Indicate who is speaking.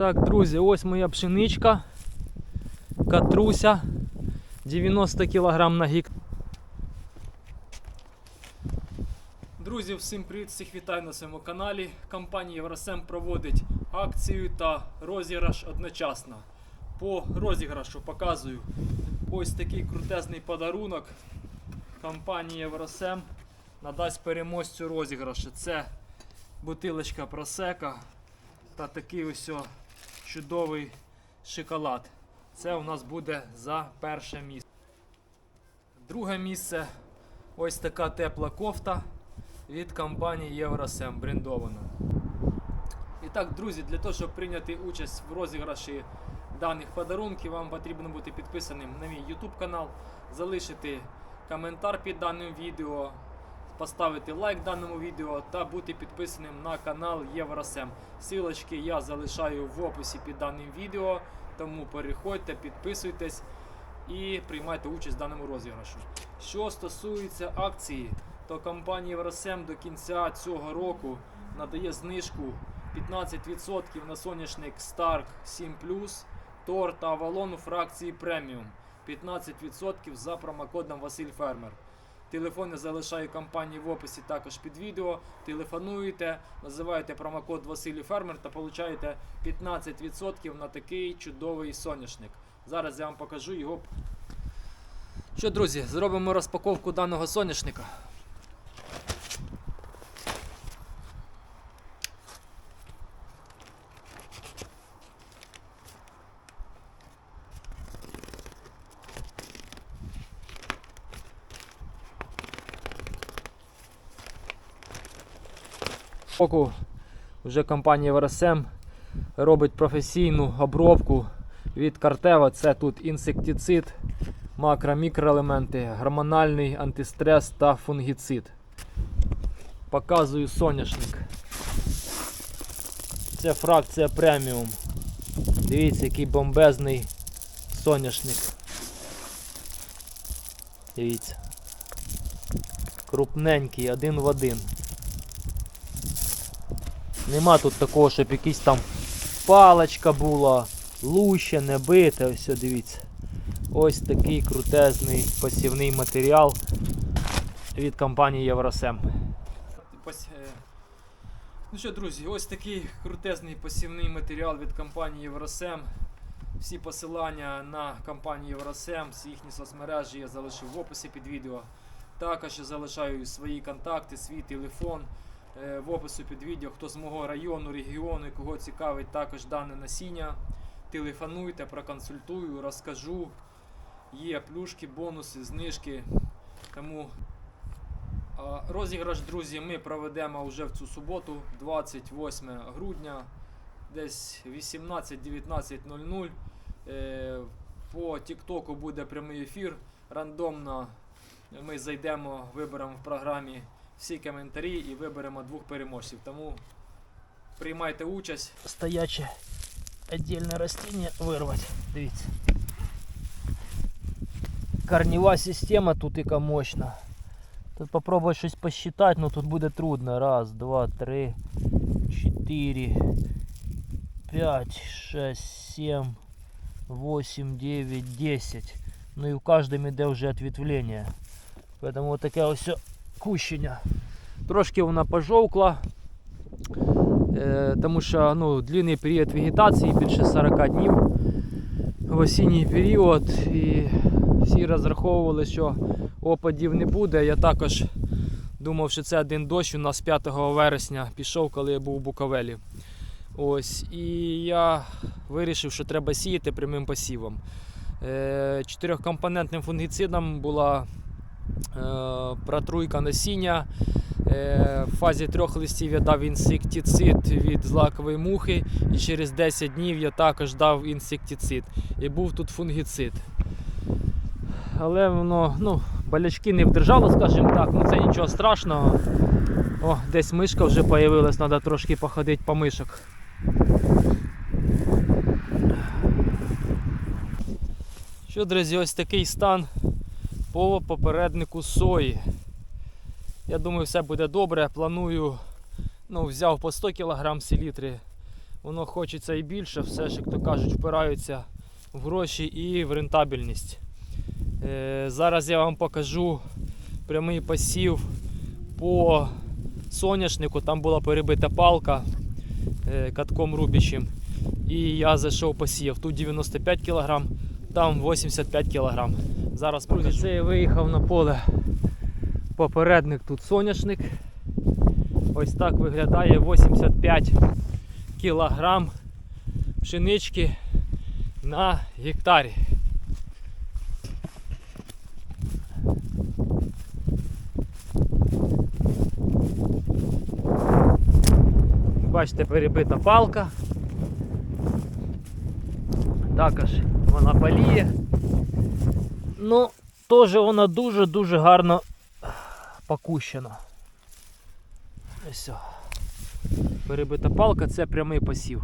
Speaker 1: Так, друзі, ось моя пшеничка. Катруся. 90 кг на гектар. Друзі, всім привіт! Всіх вітаю на своєму каналі. Компанія Євросем проводить акцію та розіграш одночасно. По розіграшу показую ось такий крутезний подарунок. Компанія Євросем надасть переможцю розіграшу. Це бутилочка просека та такий ось чудовий шоколад. Це у нас буде за перше місце. Друге місце ось така тепла кофта від компанії Євросем брендована. І так, друзі, для того, щоб прийняти участь в розіграші даних подарунків, вам потрібно бути підписаним на мій YouTube канал, залишити коментар під даним відео, поставити лайк даному відео та бути підписаним на канал Євросем. Силочки я залишаю в описі під даним відео, тому переходьте, підписуйтесь і приймайте участь в даному розіграшу. Що стосується акції, то компанія Євросем до кінця цього року надає знижку 15% на соняшник Stark 7 Тор та Avalon у фракції преміум. 15% за промокодом Василь Фермер. Телефони залишаю компанії в описі також під відео. Телефонуєте, називаєте промокод Василій Фермер та получаєте 15% на такий чудовий соняшник. Зараз я вам покажу його. Що, друзі, зробимо розпаковку даного соняшника. Поку вже компанія ВРСМ робить професійну обробку від Картева. Це тут інсектицид, макро-мікроелементи, гормональний антистрес та фунгіцид. Показую соняшник. Це фракція преміум. Дивіться, який бомбезний соняшник. Дивіться. Крупненький, один в один. Нема тут такого, щоб якийсь там паличка була, луще, не бите, ось дивіться. Ось такий крутезний посівний матеріал від компанії Євросем. Ну що, друзі, ось такий крутезний посівний матеріал від компанії Євросем. Всі посилання на компанію Євросем, всі їхні соцмережі я залишив в описі під відео. Також я залишаю свої контакти, свій телефон е, в описі під відео. Хто з мого району, регіону, кого цікавить також дане насіння. Телефонуйте, проконсультую, розкажу. Є плюшки, бонуси, знижки. Тому розіграш, друзі, ми проведемо вже в цю суботу, 28 грудня, десь 18-19.00. Е, По Тіктоку буде прямий ефір. Рандомно ми зайдемо, виберемо в програмі всі коментарі і виберемо двох переможців. Тому приймайте участь. Стояче віддільне растіння вирвати. Дивіться. Корнева система тут яка мощна. Тут попробовать щось посчитать, но тут буде трудно. Раз, два, три, чотири, п'ять, шесть, сім, восемь, девять, десять. Ну і в кожному йде вже ответвлення. Поэтому вот таке ось кущення. Трошки вона пожовкла, е, тому що ну, длинний період вегетації, більше 40 днів в осінній період. І всі розраховували, що опадів не буде. Я також думав, що це один дощ у нас 5 вересня пішов, коли я був у Буковелі. Ось, і я вирішив, що треба сіяти прямим посівом. Е, Чотирьохкомпонентним фунгіцидом була протруйка насіння. Е, В фазі трьох листів я дав інсектицид від злакової мухи, і через 10 днів я також дав інсектицид. І був тут фунгіцид. Але воно, ну, болячки не вдержало, скажімо так, ну це нічого страшного. О, десь мишка вже з'явилась, треба трошки походити по мишок. Що, друзі, ось такий стан по попереднику сої. Я думаю, все буде добре. Планую, ну, взяв по 100 кг селітри. воно хочеться і більше, все ж, як то кажуть, впираються в гроші і в рентабельність. Е, зараз я вам покажу прямий посів по соняшнику. Там була перебита палка е, катком рубічим. І я зайшов посіяв. Тут 95 кг, там 85 кг. Зараз покажу. Це я виїхав на поле. Попередник тут соняшник. Ось так виглядає 85 кг пшенички на гектарі. Бачите, перебита палка. Також вона паліє. Ну, теж вона дуже-дуже гарно покущена. Ось. Перебита палка це прямий посів.